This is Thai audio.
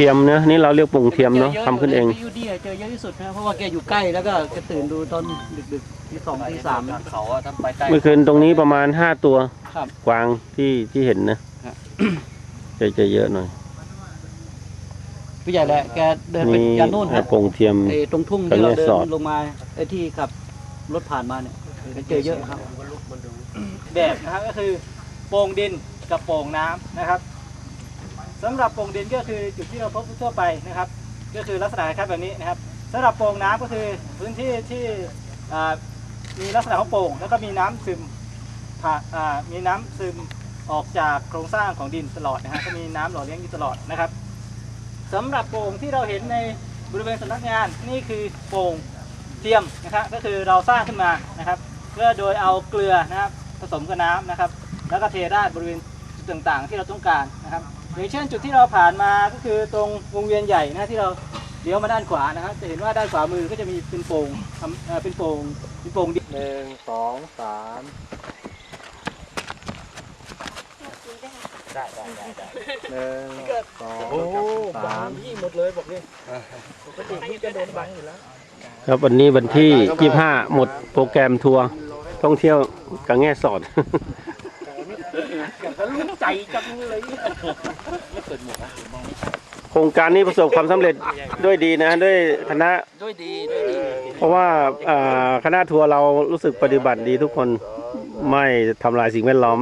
ทียมเนอะนี่เราเรียกโป่งเทียมเนาะจอทำขึ้นเองพี่ยูดี้อะเจอเยอะที่สุดนะเพราะว่าแกอยู่ใกล้แล้วก็แกตื่นดูตอนดึกๆที่สองที่สามเขาอะถ้าไปใกล้เมื่อคืนตรงนี้ประมาณห้าตัวครับกวางที่ที่เห็นนะครับจะจะเยอะหน่อยพี่ใหญ่แหละแกเดินไปนี่ยันนู่นครับโป่งเทียมไอ้ตรงทุ่งที่เราเดิตรงนี้สอดนลงมาไอ้ที่ขับรถผ่านมาเนี่ยแกเจอเยอะครับแบบนะครับก็คือโป่งดินกับโป่งน้ำนะครับ สำหรับโป่งดินก็คือจุดที่เราพบทั่วไปนะครับ ก็คือลักษณะคล้ายแบบนี้นะครับสำหรับโป่งน้ำก็คือพื้นที่ที่มีลักษณะของโป่ง แล้วก็มีน้ำซึมผ่ามีน้ำซึมออกจากโครงสร้างของดินตลอดนะฮะก็มีน้ำหล่อเลี้ยงอยู่ตลอดนะครับสำหรับโป่งที่เราเห็นในบริเวณสำนักงานนี่คือโป่งเทียมนะครับก็คือเราสร้างขึ้นมานะครับเพื่อโดยเอาเกลือนะครับผสมกับน้ำนะครับ แล้วก็เทราดบริเวณ ต่างๆ ที่เราต้องการนะครับอย่างเช่นจุดที่เราผ่านมาก็คือตรงวงเวียนใหญ่นะที่เราเลี้ยวมาด้านขวานะครับจะเห็นว่าด้านขวามือก็จะมีเป็นโป่งทำเอ่อเป็นโป่งเป็นโป่งดินหนึ่งสองสามได้ได้ได้ได้หนึ่งสองโอ้สามยี่หมดเลยบอกเลยปกติพี่จะโดนบังอยู่แล้วครับวันนี้วันที่ยี่ห้าหมดโปรแกรมทัวร์ท่องเที่ยวกังแง่สอด อย่างก็ลุ้ใจจังเลยไม่เปิดหมวกนะมองไม่ชัดโครงการนี้ประสบความสำเร็จด้วยดีนะด้วยคณะ ด้วยดีด้วยดีเพราะว่าอ่าคณะทัวร์เรารู้สึกปฏิบัติดีทุกคนไม่ทำลายสิ่งแวดล้อม